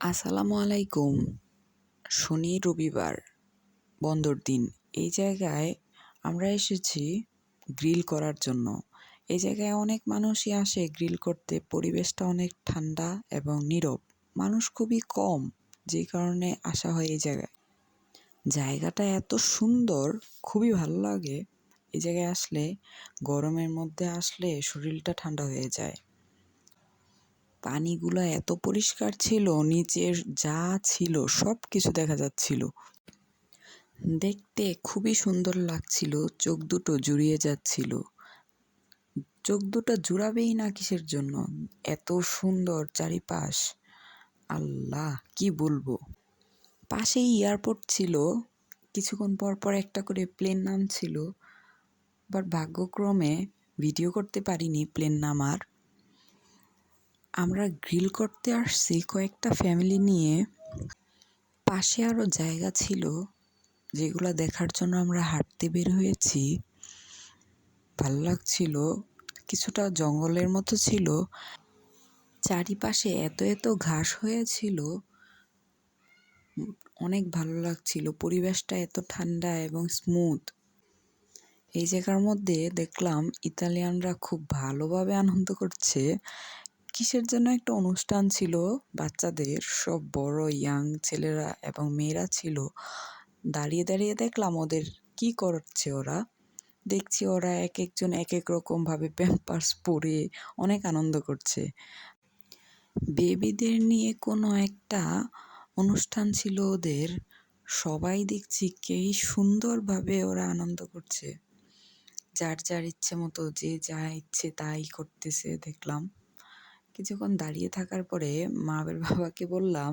আসসালামু আলাইকুম। শনি রবিবার বন্দর দিন। এই জায়গায় আমরা এসেছি গ্রিল করার জন্য। এই জায়গায় অনেক মানুষই আসে গ্রিল করতে। পরিবেশটা অনেক ঠান্ডা এবং নীরব। মানুষ খুবই কম যে কারণে আসা হয় এই জায়গায়। জায়গাটা এত সুন্দর খুবই ভালো লাগে। এই জায়গায় আসলে গরমের মধ্যে আসলে শরীরটা ঠান্ডা হয়ে যায়। পানিগুলো এত পরিষ্কার ছিল, নিচের যা ছিল সব কিছু দেখা যাচ্ছিল। দেখতে খুবই সুন্দর লাগছিল, চোখ দুটো জুড়িয়ে যাচ্ছিল। চোখ দুটো জুড়াবেই না কিসের জন্য? এত সুন্দর চারিপাশ। আল্লাহ, কি বলব? পাশেই এয়ারপোর্ট ছিল, কিছুক্ষণ পর পর একটা করে প্লেন নামছিল বাট ভাগ্যক্রমে ভিডিও করতে পারিনি প্লেন নামার আমরা গ্রিল করতে আসছি কয়েকটা ফ্যামিলি নিয়ে। পাশে আরও জায়গা ছিল যেগুলো দেখার জন্য আমরা হাঁটতে বের হয়েছি। ভালো লাগছিল। কিছুটা জঙ্গলের মতো ছিল। চারিপাশে এত এত ঘাস হয়েছিল। অনেক ভালো লাগছিল। পরিবেশটা এত ঠান্ডা এবং স্মুথ এই জায়গার মধ্যে দেখলাম ইতালিয়ানরা খুব ভালোভাবে আনন্দ করছে। কিসের জন্য একটা অনুষ্ঠান ছিল? বাচ্চাদের, সব বড় ইয়াং ছেলেরা এবং মেয়েরা ছিল। দাঁড়িয়ে দাঁড়িয়ে দেখলাম ওদের কি করছে ওরা। দেখছি ওরা এক একজন এক এক রকমভাবে প্যাম্পার্স পরে অনেক আনন্দ করছে। বেবিদের নিয়ে কোনো একটা অনুষ্ঠান ছিল ওদের। সবাই দেখছি কে সুন্দরভাবে ওরা আনন্দ করছে। যার যার ইচ্ছে মতো যে যা ইচ্ছে তাই করতেছে, দেখলাম। কিছুক্ষণ দাঁড়িয়ে থাকার পরে মাবের বাবাকে বললাম,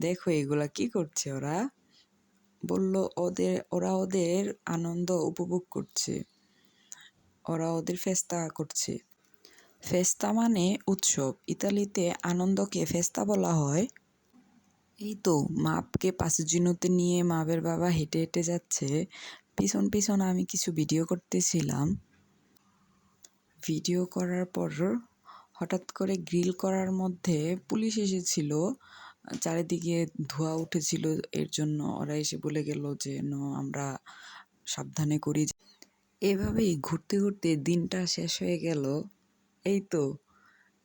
দেখো এগুলা কি করছে ওরা? বলল, ওদের, ওরা ওদের আনন্দ উপভোগ করছে। ওরা ওদের ফেস্তা করছে। ফেস্তা মানে উৎসব। ইতালিতে আনন্দকে ফেস্তা বলা হয়। এই তো মাপকে পাসুজিনোতে নিয়ে মাবের বাবা হেঁটে হেঁটে যাচ্ছে। পিছন পিছন আমি কিছু ভিডিও করতেছিলাম। ভিডিও করার পর হঠাৎ করে গ্রিল করার মধ্যে পুলিশ এসেছিল। চারিদিকে ধোঁয়া উঠেছিল। এর জন্য ওরা এসে বলে গেল যে, ন, আমরা সাবধানে করি। এভাবেই ঘুরতে ঘুরতে দিনটা শেষ হয়ে গেল। এই তো,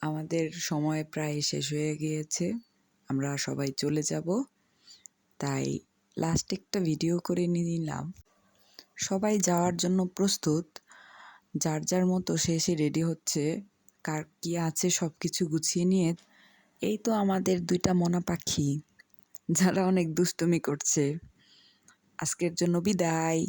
আমাদের সময় প্রায় শেষ হয়ে গিয়েছে। আমরা সবাই চলে যাব। তাই লাস্ট একটা ভিডিও করে নিলাম। সবাই যাওয়ার জন্য প্রস্তুত। যার যার মতো সে রেডি হচ্ছে। কার কি আছে সব কিছু গুছিয়ে নিয়ে, এই তো আমাদের দুইটা মনা পাখি, যারা অনেক দুষ্টুমি করছে। আজকের জন্য বিদায়।